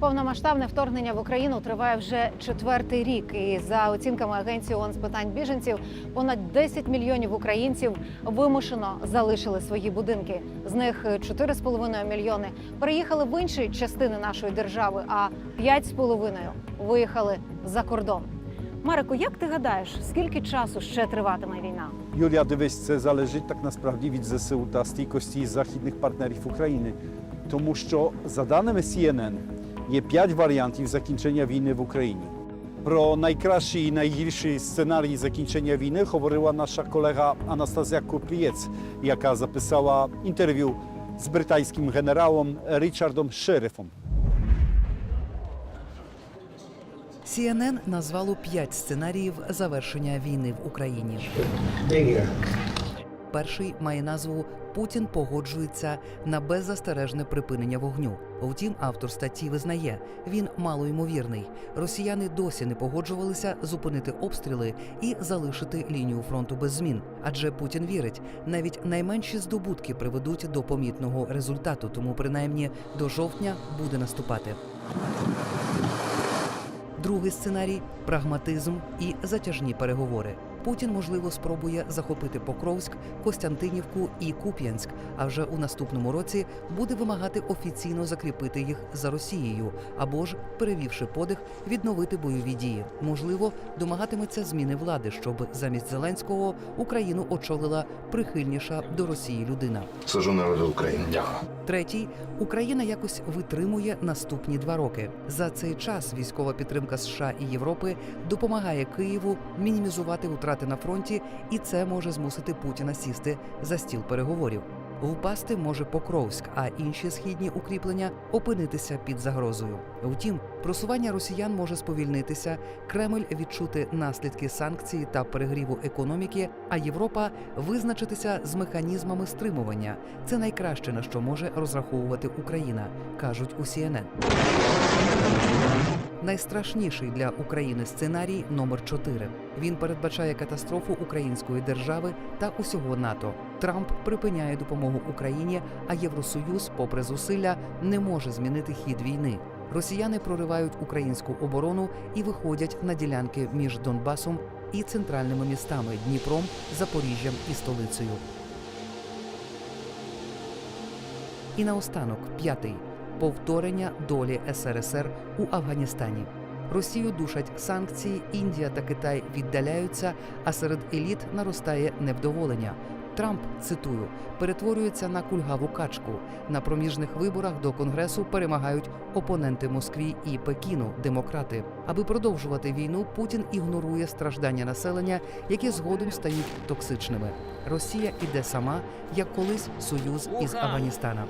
Повномасштабне вторгнення в Україну триває вже четвертий рік. І за оцінками агенції ООН з питань біженців, понад 10 мільйонів українців вимушено залишили свої будинки. З них 4,5 мільйони переїхали в інші частини нашої держави, а 5,5 виїхали за кордон. Марику, як ти гадаєш, скільки часу ще триватиме війна? Юлія, дивись, це залежить так насправді від ЗСУ та стійкості західних партнерів України. Тому що, за даними CNN, є п'ять варіантів закінчення війни в Україні. Про найкращий і найгірший сценарій закінчення війни говорила наша колега Анастазія Куплієць, яка записала інтерв'ю з британським генералом Річардом Шерифом. CNN назвало п'ять сценаріїв завершення війни в Україні. Перший має назву Путін погоджується на беззастережне припинення вогню. Втім, автор статті визнає, він малоймовірний. Росіяни досі не погоджувалися зупинити обстріли і залишити лінію фронту без змін. Адже Путін вірить, навіть найменші здобутки приведуть до помітного результату, тому принаймні до жовтня буде наступати. Другий сценарій прагматизм і затяжні переговори. Путін, можливо, спробує захопити Покровськ, Костянтинівку і Куп'янськ. А вже у наступному році буде вимагати офіційно закріпити їх за Росією або ж, перевівши подих, відновити бойові дії. Можливо, домагатиметься зміни влади, щоб замість Зеленського Україну очолила прихильніша до Росії людина. Служу народу України. Дякую. Третій Україна якось витримує наступні два роки. За цей час військова підтримка США і Європи допомагає Києву мінімізувати втрати на фронті, і це може змусити Путіна сісти за стіл переговорів. Впасти може Покровськ, а інші східні укріплення опинитися під загрозою. Втім, просування росіян може сповільнитися, Кремль відчути наслідки санкцій та перегріву економіки, а Європа визначитися з механізмами стримування. Це найкраще на що може розраховувати Україна, кажуть у CNN. Найстрашніший для України сценарій номер 4 Він передбачає катастрофу української держави та усього НАТО. Трамп припиняє допомогу Україні, а Євросоюз, попри зусилля, не може змінити хід війни. Росіяни проривають українську оборону і виходять на ділянки між Донбасом і центральними містами Дніпром, Запоріжжям і столицею. І наостанок п'ятий повторення долі СРСР у Афганістані. Росію душать санкції, Індія та Китай віддаляються, а серед еліт наростає невдоволення. Трамп цитую перетворюється на кульгаву качку. На проміжних виборах до конгресу перемагають опоненти Москві і Пекіну, демократи. Аби продовжувати війну, Путін ігнорує страждання населення, які згодом стають токсичними. Росія іде сама, як колись союз із Афганістана.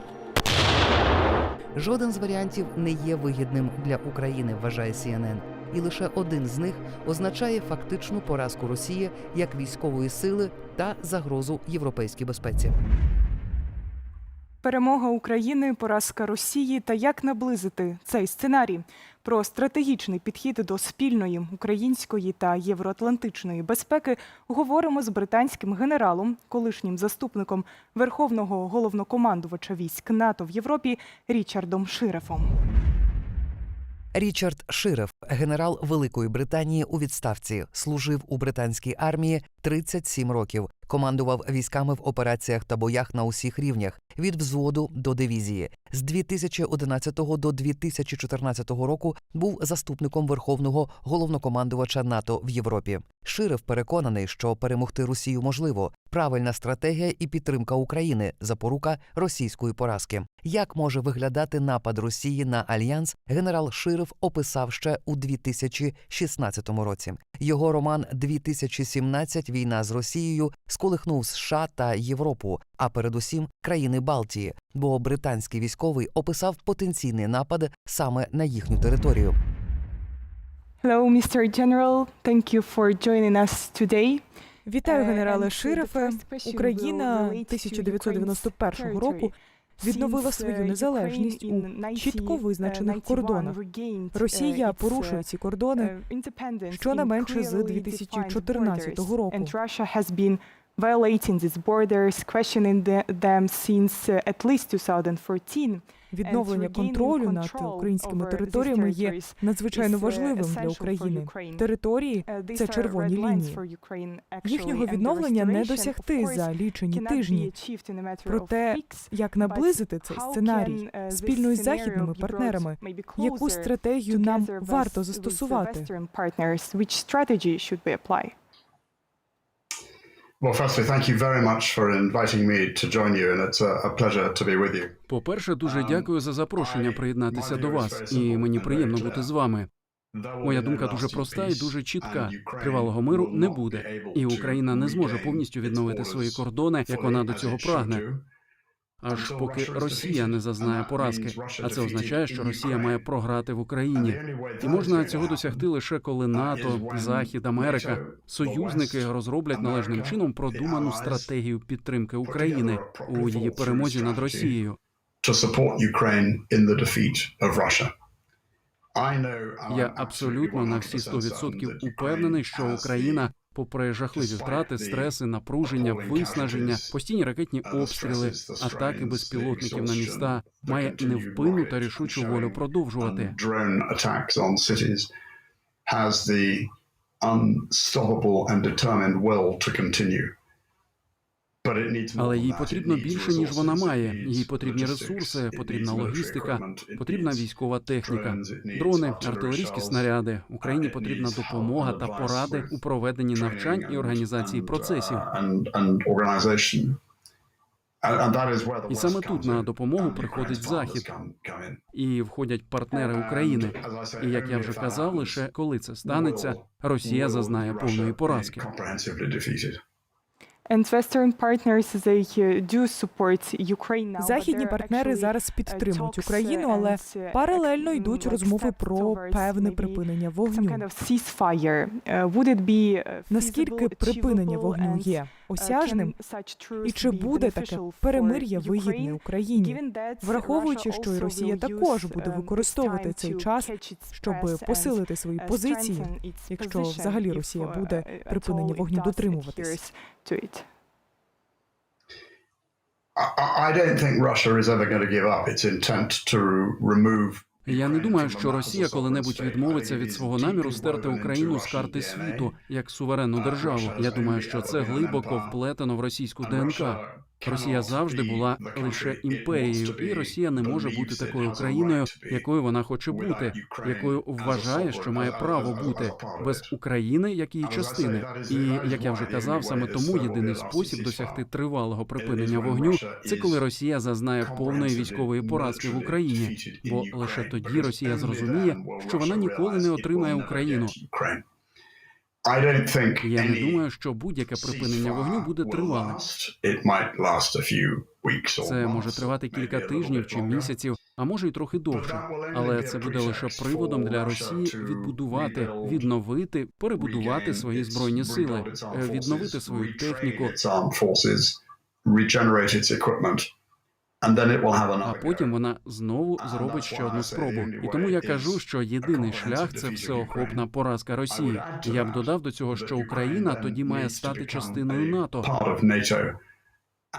Жоден з варіантів не є вигідним для України, вважає CNN. І лише один з них означає фактичну поразку Росії як військової сили та загрозу європейській безпеці. Перемога України, поразка Росії та як наблизити цей сценарій про стратегічний підхід до спільної української та євроатлантичної безпеки говоримо з британським генералом, колишнім заступником верховного головнокомандувача військ НАТО в Європі Річардом Ширефом. Річард Ширев, генерал Великої Британії у відставці, служив у британській армії 37 років. Командував військами в операціях та боях на усіх рівнях від взводу до дивізії. З 2011 до 2014 року був заступником верховного головнокомандувача НАТО в Європі. Ширев переконаний, що перемогти Росію можливо. Правильна стратегія і підтримка України запорука російської поразки. Як може виглядати напад Росії на альянс? Генерал Ширев описав ще у 2016 році. Його роман «2017. Війна з Росією сколихнув США та Європу, а передусім країни Балтії, бо британський військовий описав потенційний напад саме на їхню територію. Hello, Mr. General. Thank you for joining us today. Вітаю, Е, генерале first question Україна will relate to 1991 року відновила свою uh, незалежність у чітко визначених uh, кордонах. 91 Росія uh, порушує uh, ці кордони uh, щонайменше з clearly 2014 defined року. Violating these borders, questioning the- them since uh, at least 2014. Відновлення контролю над українськими територіями є надзвичайно важливим для України. Території це червоні лінії. Їхнього відновлення не досягти за лічені тижні. Проте, як наблизити цей сценарій спільно із західними партнерами, яку стратегію нам варто застосувати? Well, firstly, thank you very much for inviting me to join you, and it's a, pleasure to be with you. По-перше, дуже дякую за запрошення приєднатися до вас, і мені приємно бути з вами. Моя думка дуже проста і дуже чітка. Тривалого миру не буде, і Україна не зможе повністю відновити свої кордони, як вона до цього прагне. Аж поки Росія не зазнає поразки. А це означає, що Росія має програти в Україні. І можна цього досягти лише коли НАТО, Захід, Америка, союзники розроблять належним чином продуману стратегію підтримки України у її перемозі над Росією. Я абсолютно на всі 100% упевнений, що Україна, попри жахливі втрати, стреси, напруження, виснаження, постійні ракетні обстріли, атаки безпілотників на міста, має невпинну та рішучу волю продовжувати. has the unstoppable and determined will to continue. But it needs more Але їй потрібно більше ніж вона має. Їй потрібні ресурси, потрібна логістика, потрібна військова техніка, дрони, артилерійські снаряди. Україні потрібна допомога та поради у проведенні навчань і організації uh, процесів. І саме тут на допомогу приходить Захід. І входять партнери України. І як я вже казав, лише коли це станеться, Росія зазнає повної поразки. Defeated. Західні партнери зараз підтримують Україну, але паралельно йдуть розмови про певне припинення вогню. Наскільки припинення вогню є осяжним, і чи буде таке перемир'я вигідне Україні, враховуючи, що і Росія також буде використовувати цей час, щоб посилити свої позиції, якщо взагалі Росія буде припинення вогню дотримуватись? I don't think Russia is ever going to give up its intent to remove. Я не думаю, що Росія коли-небудь відмовиться від свого наміру стерти Україну з карти світу як суверенну державу. Я думаю, що це глибоко вплетено в російську ДНК. Росія завжди була лише імперією, і Росія не може бути такою країною, якою вона хоче бути, якою вважає, що має право бути без. України, як її частини. І як я вже казав, саме тому єдиний спосіб досягти тривалого припинення вогню це коли Росія зазнає повної військової поразки в Україні. Бо лише тоді Росія зрозуміє, що вона ніколи не отримає Україну. get Ukraine. I don't think Я не думаю, що будь-яке припинення вогню буде тривалим. Це може тривати кілька тижнів чи місяців, а може й трохи довше. Але це буде лише приводом для Росії відбудувати, відновити, перебудувати свої збройні сили, е, відновити свою техніку. А потім вона знову зробить ще одну спробу. І тому я кажу, що єдиний шлях це всеохопна поразка Росії. Я б додав до цього, що Україна тоді має стати частиною НАТО,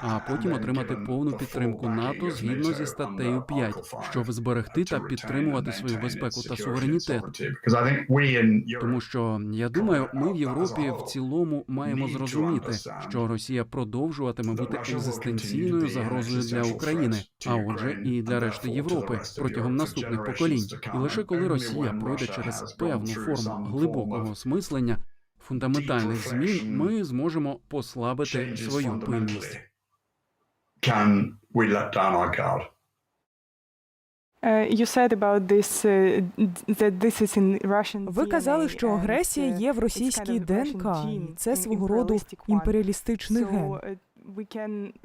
а потім отримати повну підтримку НАТО згідно зі статтею 5, щоб зберегти та підтримувати свою безпеку та суверенітет. Тому що я думаю, ми в Європі в цілому маємо зрозуміти, що Росія продовжуватиме бути екзистенційною загрозою для України, а отже, і для решти Європи протягом наступних поколінь. І лише коли Росія пройде через певну форму глибокого осмислення, фундаментальних змін, ми зможемо послабити свою пильність. Can we let down our guard? Ви казали, що агресія є в російській ДНК, це свого роду імперіалістичний ген.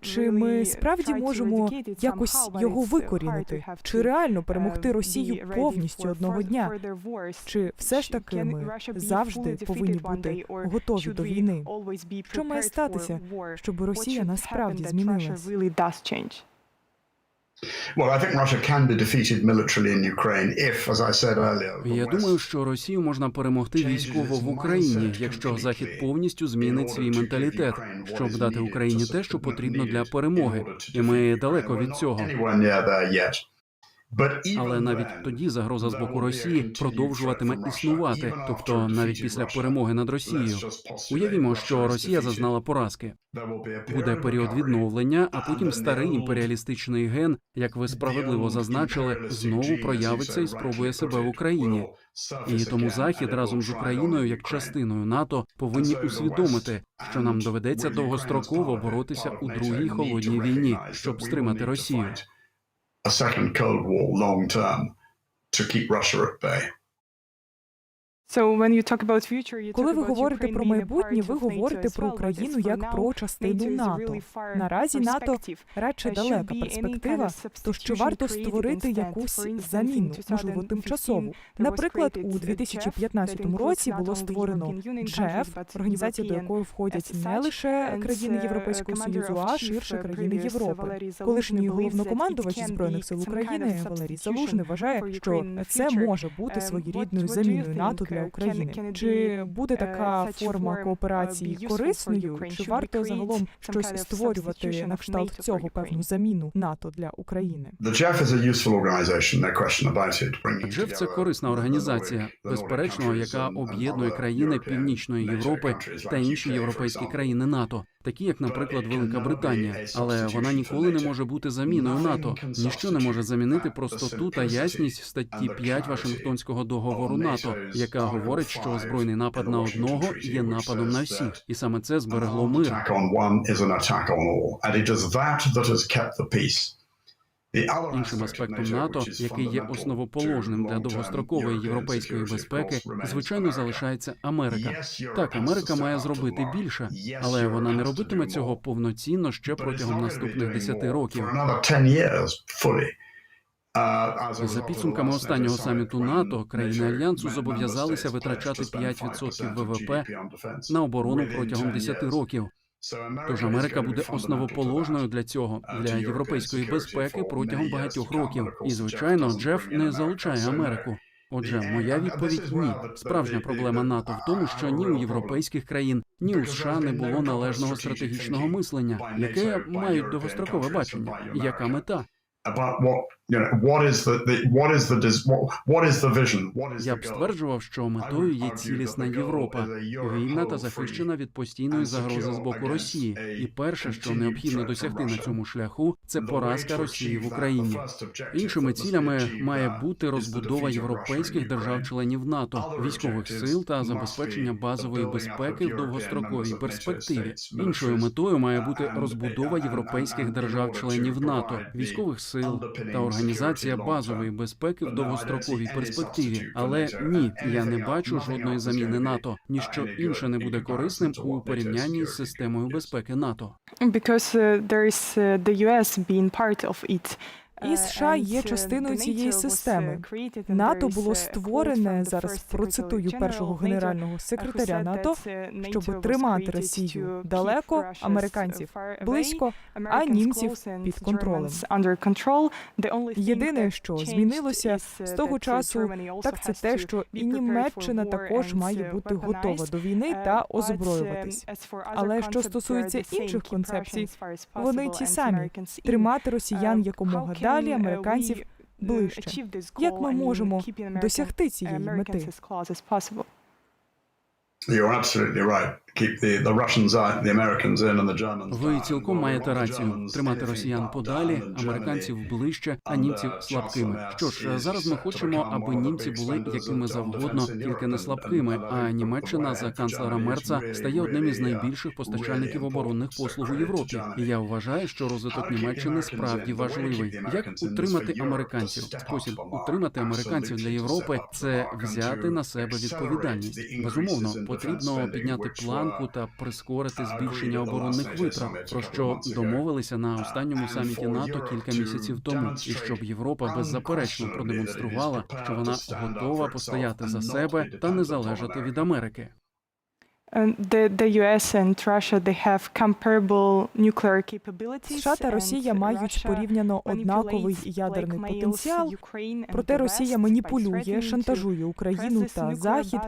Чи ми справді можемо якось його викорінити? Чи реально перемогти Росію повністю одного дня? Чи все ж таки ми завжди повинні бути готові до війни? Що має статися, щоб Росія насправді змінилась? Well, I think Russia can be defeated militarily in Ukraine if, as I said earlier, Я думаю, що Росію можна перемогти військово в Україні, якщо Захід повністю змінить свій менталітет, щоб дати Україні те, що потрібно для перемоги, і ми далеко від цього. Але навіть тоді загроза з боку Росії продовжуватиме існувати, тобто навіть після перемоги над Росією. Уявімо, що Росія зазнала поразки. Буде період відновлення, а потім старий імперіалістичний ген, як ви справедливо зазначили, знову проявиться і спробує себе в Україні. І тому Захід разом з Україною, як частиною НАТО, повинні усвідомити, що нам доведеться довгостроково боротися у другій холодній війні, щоб стримати Росію. A second Cold War long term to keep Russia at bay. Коли ви говорите про майбутнє, ви говорите про Україну як про частину НАТО. Наразі НАТО радше далека перспектива, то чи варто створити якусь заміну, можливо, тимчасову. Наприклад, у 2015 році було створено ДЖЕФ, організація до якої входять не лише країни Європейського союзу, а ширше країни Європи. Колишній головнокомандувач збройних сил України Валерій Залужний вважає, що це може бути своєрідною заміною НАТО для України. Чи буде така форма кооперації корисною? Чи варто загалом щось створювати на кшталт цього певну заміну НАТО для України? Джеф це корисна організація, безперечно, яка об'єднує країни Північної Європи та інші європейські країни НАТО, такі як, наприклад, Велика Британія. Але вона ніколи не може бути заміною НАТО. Ніщо не може замінити простоту та ясність статті and 5 Вашингтонського договору НАТО, яка говорить, що 5 збройний напад на одного є нападом на всіх, і саме це зберегло мир. Іншим аспектом НАТО, який є основоположним для довгострокової європейської безпеки, звичайно, залишається Америка. Так, Америка має зробити більше, але вона не робитиме цього повноцінно ще протягом наступних doing 10 more років. За підсумками останнього саміту НАТО країни альянсу зобов'язалися витрачати pledged to 5% 5% ВВП на оборону протягом 10 10 років. Тож Америка буде основоположною для цього, uh, для європейської безпеки протягом багатьох років. І звичайно, Джеф не залучає. Америку. Отже, моя and відповідь ні. Справжня проблема НАТО в тому, що ні у європейських країн, ні у США не було належного стратегічного мислення, яке мають довгострокове бачення. Яка мета? About what you know what is the, the what is the what, what is the vision what is Я б стверджував, що метою є цілісна Європа, вільна та захищена від постійної загрози з боку Росії. І перше, що необхідно досягти на цьому шляху, це поразка Росії в Україні. Іншими цілями має бути розбудова європейських держав-членів НАТО, військових сил та забезпечення базової безпеки в довгостроковій перспективі. Іншою метою має бути розбудова європейських держав-членів НАТО, військових сил та організація базової безпеки в довгостроковій перспективі. Але ні, я не бачу жодної заміни НАТО. Ніщо інше не буде корисним у порівнянні з системою безпеки НАТО. Because uh, there is uh, the. І США є частиною цієї системи. НАТО було створене зараз. Процитую першого генерального секретаря НАТО, щоб тримати Росію далеко, американців близько, а німців під контролем. Єдине, що змінилося з того часу, так це те, що і Німеччина також має бути готова до війни та озброюватись. Але що стосується інших концепцій, вони ті самі тримати росіян якомога далі, американців ближче. Як ми можемо досягти цієї мети? You're absolutely right. Ви цілком маєте рацію тримати росіян подалі, американців ближче, а німців слабкими. Що ж, зараз ми хочемо, аби німці були якими завгодно, тільки не слабкими. А Німеччина за канцлера Мерца стає одним із uh, найбільших постачальників оборонних послуг у Європі. І я вважаю, що розвиток Німеччини справді важливий. Як утримати американців? Спосіб утримати американців для Європи це взяти на себе відповідальність. Безумовно, потрібно підняти which планку та прискорити збільшення оборонних витрат, про що домовилися на Uh, останньому саміті НАТО кілька місяців тому, і щоб Європа беззаперечно продемонструвала, що вона готова постояти за себе та не залежати від and себе be та не dependent on залежати від America. Америки. США та Росія мають порівняно однаковий ядерний потенціал, проте Росія маніпулює, шантажує Україну та Захід,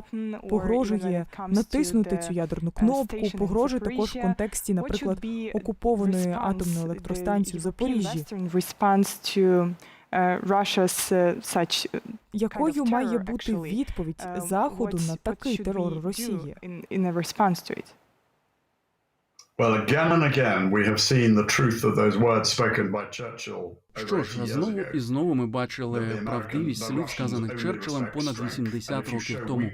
погрожує натиснути цю ядерну кнопку, погрожує також в контексті, наприклад, окупованої атомної електростанції в Запоріжжі. Uh, uh, uh, Якою of має бути відповідь uh, Заходу на такий терор Росії? in, in a response to it? Well, again and again, we have seen the truth of those words spoken by Churchill over Що 80 ж, years знову ago. і знову ми бачили the правдивість слів, сказаних Черчиллем понад strength, and 80 if you років тому.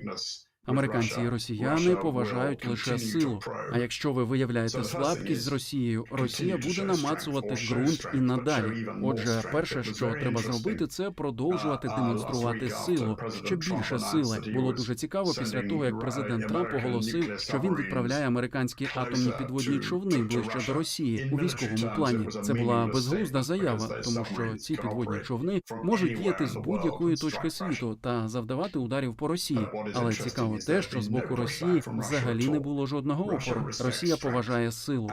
Американці і росіяни поважають лише силу. А якщо ви виявляєте слабкість з Росією, Росія буде намацувати ґрунт і надалі. Отже, перше, що треба зробити, це продовжувати Uh, uh, демонструвати силу, ще більше сили. Було дуже цікаво після того, як президент Трамп оголосив, що він відправляє американські атомні підводні човни ближче до Росії у військовому плані. Це була безглузда заява, тому що ці підводні човни можуть діяти з будь-якої точки світу та завдавати ударів по Росії. Але цікаво те, що з боку Росії взагалі не було жодного опору. Росія поважає силу.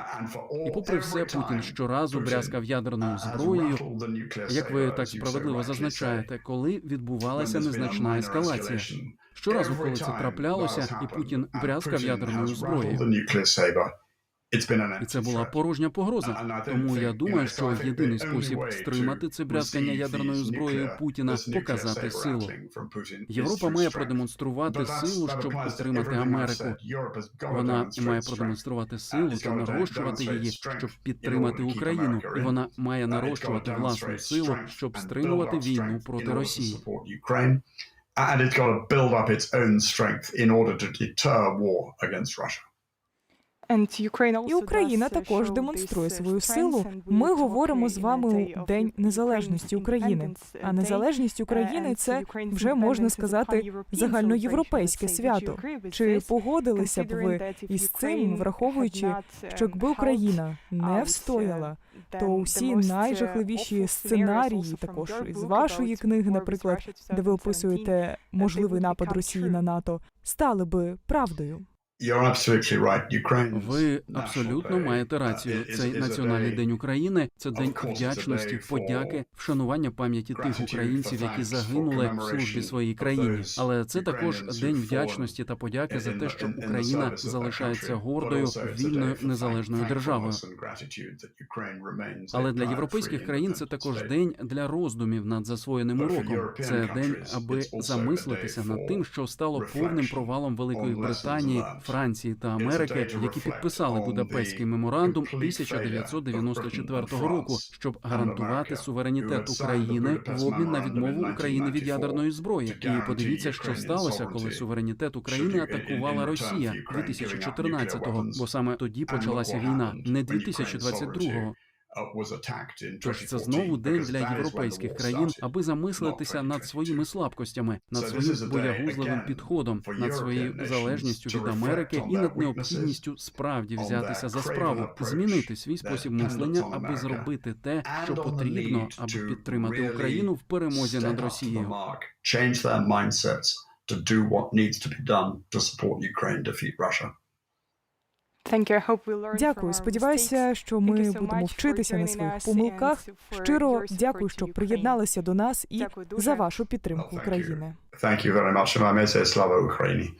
І попри все, Путін щоразу брязкав ядерною зброєю. Як ви так справедливо зазначаєте, коли відбувалася незначна ескалація? Щоразу, коли це траплялося, і Путін брязкав ядерною зброєю. І це була порожня погроза. Тому я думаю, що єдиний спосіб стримати це брязкання ядерною зброєю Путіна показати силу. Європа має продемонструвати силу, щоб I've Америку. Вона має продемонструвати силу та нарощувати її, щоб підтримати Україну, і вона має Uh, нарощувати власну силу, щоб стримувати війну проти Росії. And it's got to build up its own strength in order to deter war against Russia. І Україна також демонструє свою силу. Ми говоримо з вами у День Незалежності України. А незалежність України це вже можна сказати загальноєвропейське свято. Чи погодилися б ви із цим, враховуючи, що якби Україна не встояла, то усі найжахливіші сценарії, також із вашої книги, наприклад, де ви описуєте можливий напад Росії на НАТО, стали би правдою? Ви абсолютно маєте uh, рацію. Цей національний день України це день вдячності, подяки, вшанування пам'яті тих українців, які загинули в службі своїй країні. Але це також день вдячності та подяки за те, що Україна залишається гордою, вільною незалежною державою. Але для європейських країн це також день для роздумів над засвоєним уроком. Це день, аби замислитися над тим, що стало повним провалом Великої Британії. Франції та Америки, які підписали Будапештський меморандум complete failure of 1994 року, щоб гарантувати суверенітет України в обмін на відмову України від ядерної зброї. І подивіться, що сталося, коли суверенітет України атакувала Росія for Ukraine giving 2014-го, бо саме тоді почалася війна, не when Ukraine's 2022-го. Uh, це 2014, знову день для європейських країн, аби замислитися над 2022. своїми слабкостями, над своїм боягузливим підходом, над своєю залежністю від Америки і над необхідністю справді взятися за справу, змінити свій спосіб мислення, аби зробити те, що потрібно, аби підтримати Україну в перемозі над Росією. change their mindsets to do what needs to be done to support Ukraine defeat Russia. Дякую. Сподіваюся, що ми будемо вчитися на своїх помилках. Щиро дякую, що приєдналися до нас і за вашу підтримку. України. Thank you very much. Слава Україні.